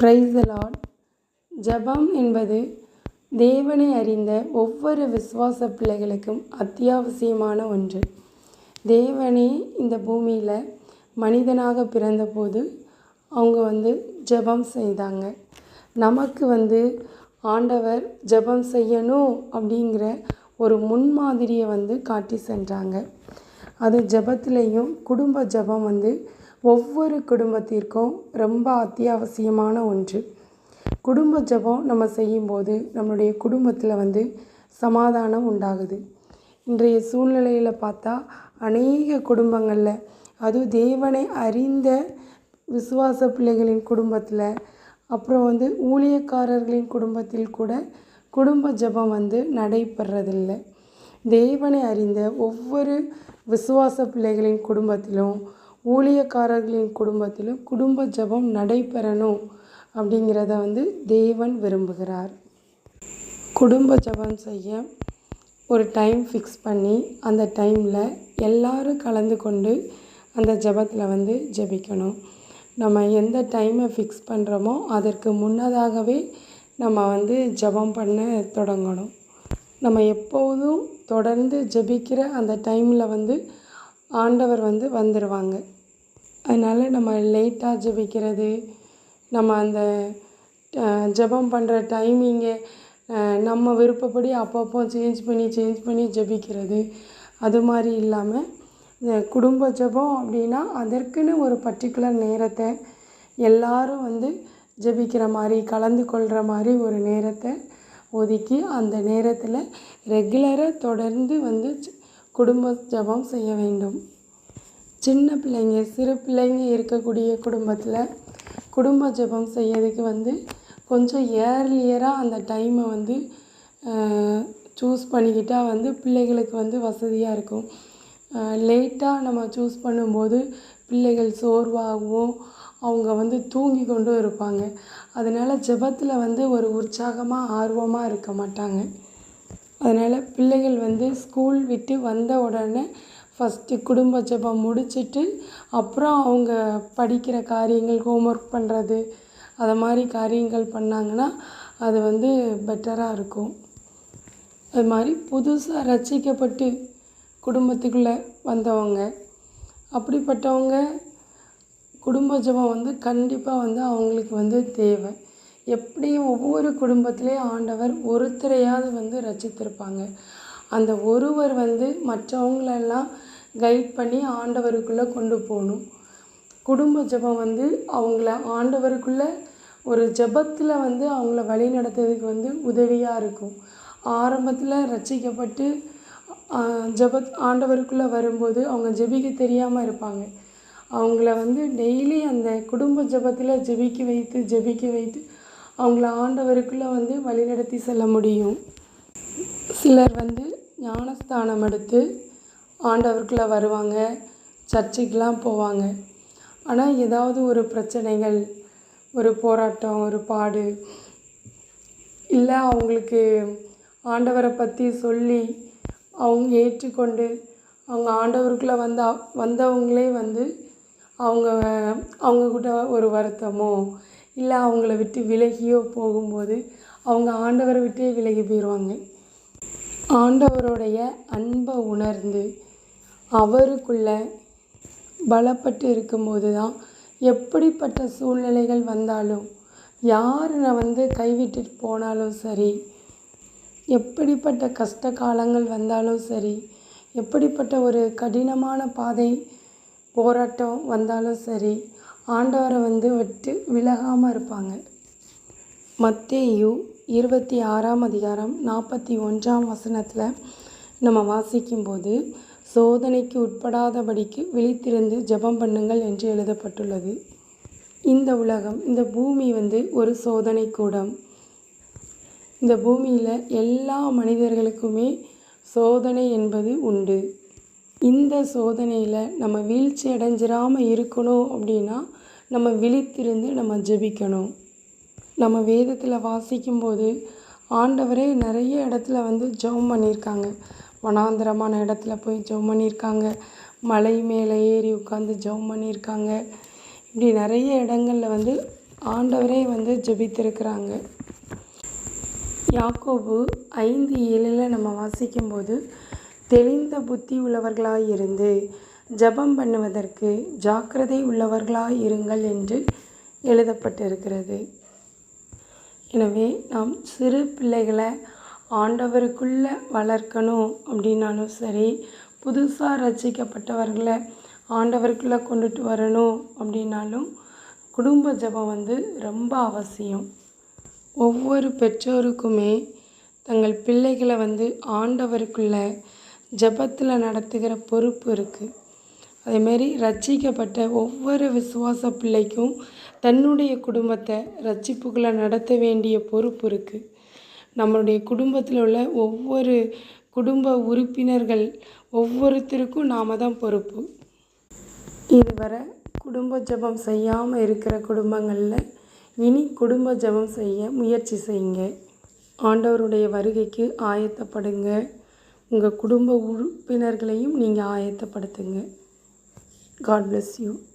Price ஜபம் ஜெபம் என்பது தேவனை அறிந்த ஒவ்வொரு விசுவாச பிள்ளைகளுக்கும் அத்தியாவசியமான ஒன்று. தேவனே இந்த பூமியில் மனிதனாக பிறந்தபோது அவங்க வந்து ஜெபம் செய்தாங்க. நமக்கு வந்து ஆண்டவர் ஜெபம் செய்யணும் அப்படிங்கிற ஒரு முன்மாதிரியை வந்து காட்டி சென்றாங்க. அது ஜெபத்துலேயும் குடும்ப ஜெபம் வந்து ஒவ்வொரு குடும்பத்திற்கும் ரொம்ப அத்தியாவசியமான ஒன்று. குடும்ப ஜெபம் நம்ம செய்யும்போது நம்மளுடைய குடும்பத்தில் வந்து சமாதானம் உண்டாகுது. இன்றைய சூழ்நிலையில் பார்த்தா அநேக குடும்பங்களில் அதுவும் தேவனை அறிந்த விசுவாச பிள்ளைகளின் குடும்பத்தில் அப்புறம் வந்து ஊழியக்காரர்களின் குடும்பத்தில் கூட குடும்ப ஜெபம் வந்து நடைபெறதில்லை தேவனை அறிந்த ஒவ்வொரு விசுவாச பிள்ளைகளின் குடும்பத்திலும் ஊழியக்காரர்களின் குடும்பத்திலும் குடும்ப ஜெபம் நடைபெறணும் அப்படிங்கிறத வந்து தேவன் விரும்புகிறார். குடும்ப ஜெபம் செய்ய ஒரு டைம் ஃபிக்ஸ் பண்ணி அந்த டைமில் எல்லாரும் கலந்து கொண்டு அந்த ஜெபத்தில் வந்து ஜெபிக்கணும். நம்ம எந்த டைமை ஃபிக்ஸ் பண்ணுறோமோ அதற்கு முன்னதாகவே நம்ம வந்து ஜெபம் பண்ண தொடங்கணும். நம்ம எப்போதும் தொடர்ந்து ஜெபிக்கிற அந்த டைமில் வந்து ஆண்டவர் வந்து வந்துடுவாங்க அதனால் நம்ம லேட்டாக ஜெபிக்கிறது நம்ம அந்த ஜெபம் பண்ணுற டைமிங்கை நம்ம விருப்பப்படி அப்பப்போ சேஞ்ச் பண்ணி சேஞ்ச் பண்ணி ஜெபிக்கிறது. அது மாதிரி இல்லாமல் குடும்ப ஜெபம் அப்படின்னா அதற்குன்னு ஒரு பர்டிகுலர் நேரத்தை எல்லாரும் வந்து ஜெபிக்கிற மாதிரி கலந்து கொள்கிற மாதிரி ஒரு நேரத்தை ஒதுக்கி அந்த நேரத்தில் ரெகுலராக தொடர்ந்து வந்து குடும்ப ஜெபம் செய்ய வேண்டும். சின்ன பிள்ளைங்க சிறு பிள்ளைங்க இருக்கக்கூடிய குடும்பத்தில் குடும்ப ஜெபம் செய்யறதுக்கு வந்து கொஞ்சம் ஏர்லியராக அந்த டைமை வந்து சூஸ் பண்ணிக்கிட்டால் வந்து பிள்ளைகளுக்கு வந்து வசதியாக இருக்கும். லேட்டாக நம்ம சூஸ் பண்ணும்போது பிள்ளைகள் சோர்வாகவும் அவங்க வந்து தூங்கி கொண்டும் இருப்பாங்க. அதனால் ஜெபத்தில் வந்து ஒரு உற்சாகமாக ஆர்வமாக இருக்க மாட்டாங்க. அதனால் பிள்ளைகள் வந்து ஸ்கூல் விட்டு வந்த உடனே ஃபஸ்ட்டு குடும்ப ஜெபம் முடிச்சுட்டு அப்புறம் அவங்க படிக்கிற காரியங்கள் ஹோம்ஒர்க் பண்ணுறது அதை மாதிரி காரியங்கள் பண்ணாங்கன்னா அது வந்து பெட்டராக இருக்கும். அது மாதிரி புதுசாக ரட்சிக்கப்பட்டு குடும்பத்துக்குள்ளே வந்தவங்க அப்படிப்பட்டவங்க குடும்ப ஜெபம் வந்து கண்டிப்பாக வந்து அவங்களுக்கு வந்து தேவை. எப்படியும் ஒவ்வொரு குடும்பத்துலேயும் ஆண்டவர் ஒருத்தரையாவது வந்து ரசித்திருப்பாங்க. அந்த ஒருவர் வந்து மற்றவங்களெல்லாம் கைட் பண்ணி ஆண்டவருக்குள்ளே கொண்டு போகணும். குடும்ப ஜெபம் வந்து அவங்கள ஆண்டவருக்குள்ளே ஒரு ஜெபத்தில் வந்து அவங்கள வழி நடத்துறதுக்கு வந்து உதவியாக இருக்கும். ஆரம்பத்தில் ரசிக்கப்பட்டு ஜெபத் ஆண்டவருக்குள்ளே வரும்போது அவங்க ஜெபிக்க தெரியாமல் இருப்பாங்க. அவங்கள வந்து டெய்லி அந்த குடும்ப ஜெபத்தில் ஜெபிக்க வைத்து ஜெபிக்க வைத்து அவங்கள ஆண்டவருக்குள்ளே வந்து வழிநடத்தி செல்ல முடியும். சிலர் வந்து ஞானஸ்தானம் எடுத்து ஆண்டவருக்குள்ளே வருவாங்க சர்ச்சைக்கெலாம் போவாங்க. ஆனால் ஏதாவது ஒரு பிரச்சனைகள் ஒரு போராட்டம் ஒரு பாடு இல்லை அவங்களுக்கு ஆண்டவரை பற்றி சொல்லி அவங்க ஏற்றுக்கொண்டு அவங்க ஆண்டவருக்குள்ளே வந்த வந்தவங்களே வந்து அவங்க அவங்கக்கிட்ட ஒரு வருத்தமோ இல்லை அவங்கள விட்டு விலகியோ போகும்போது அவங்க ஆண்டவரை விட்டே விலகி போயிடுவாங்க ஆண்டவருடைய அன்பை உணர்ந்து அவருக்குள்ளே பலப்பட்டு இருக்கும்போது தான் எப்படிப்பட்ட சூழ்நிலைகள் வந்தாலும் யார் வந்து கைவிட்டுட்டு போனாலும் சரி எப்படிப்பட்ட கஷ்ட காலங்கள் வந்தாலும் சரி எப்படிப்பட்ட ஒரு கடினமான பாதை போராட்டம் வந்தாலும் சரி ஆண்டவரை வந்து விட்டு விலகாமல் இருப்பாங்க. மத்தேயு இருபத்தி ஆறாம் அதிகாரம் நாற்பத்தி ஒன்றாம் வசனத்தில் நம்ம வாசிக்கும்போது சோதனைக்கு உட்படாதபடிக்கு விழித்திருந்து ஜெபம் பண்ணுங்கள் என்று எழுதப்பட்டுள்ளது. இந்த உலகம் இந்த பூமி வந்து ஒரு சோதனை கூடம். இந்த பூமியில் எல்லா மனிதர்களுக்குமே சோதனை என்பது உண்டு. இந்த சோதனையில் நம்ம வீழ்ச்சி அடைஞ்சிராமல் இருக்கணும் அப்படின்னா நம்ம விழித்திருந்து நம்ம ஜெபிக்கணும். நம்ம வேதத்தில் வாசிக்கும்போது ஆண்டவரே நிறைய இடத்துல வந்து ஜெபம் பண்ணியிருக்காங்க. வனாந்தரமான இடத்துல போய் ஜெபம் பண்ணியிருக்காங்க. மலை மேலே ஏறி உட்காந்து ஜெபம் பண்ணியிருக்காங்க. இப்படி நிறைய இடங்களில் வந்து ஆண்டவரே வந்து ஜெபித்திருக்கிறாங்க. யாக்கோபு ஐந்து ஏழில் நம்ம வாசிக்கும்போது தெளிந்த புத்தி உள்ளவர்களாக இருந்து ஜெபம் பண்ணுவதற்கு ஜாக்கிரதை உள்ளவர்களாய் இருங்கள் என்று எழுதப்பட்டிருக்கிறது. எனவே நாம் சிறு பிள்ளைகளை ஆண்டவருக்குள்ளே வளர்க்கணும் அப்படின்னாலும் சரி புதுசாக ரசிக்கப்பட்டவர்களை ஆண்டவருக்குள்ளே கொண்டுட்டு வரணும் அப்படின்னாலும் குடும்ப ஜெபம் வந்து ரொம்ப அவசியம். ஒவ்வொரு பெற்றோருக்குமே தங்கள் பிள்ளைகளை வந்து ஆண்டவருக்குள்ளே ஜெபத்தில் நடத்துகிற பொறுப்பு இருக்குது அதேமாரி ரட்சிக்கப்பட்ட ஒவ்வொரு விசுவாச பிள்ளைக்கும் தன்னுடைய குடும்பத்தை ரட்சிப்புக்குள்ளே நடத்த வேண்டிய பொறுப்பு இருக்குது நம்மளுடைய குடும்பத்தில் உள்ள ஒவ்வொரு குடும்ப உறுப்பினர்கள் ஒவ்வொருத்தருக்கும் நாம தான் பொறுப்பு. இதுவரை குடும்ப ஜெபம் செய்யாமல் இருக்கிற குடும்பங்களில் இனி குடும்ப ஜெபம் செய்ய முயற்சி செய்யுங்க. ஆண்டவருடைய வருகைக்கு ஆயத்தப்படுங்க. உங்கள் குடும்ப உறுப்பினர்களையும் நீங்கள் ஆயத்தப்படுத்துங்க. God bless you.